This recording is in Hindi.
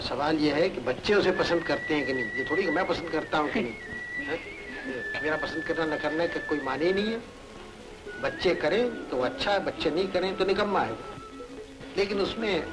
सवाल ये है कि बच्चे उसे पसंद करते हैं कि नहीं? ये थोड़ी मैं पसंद करता हूँ कि नहीं? है? मेरा पसंद करना न करना का कोई माने ही नहीं है। बच्चे करें तो अच्छा है, बच्चे नहीं करें तो निकम्मा है। लेकिन उसमें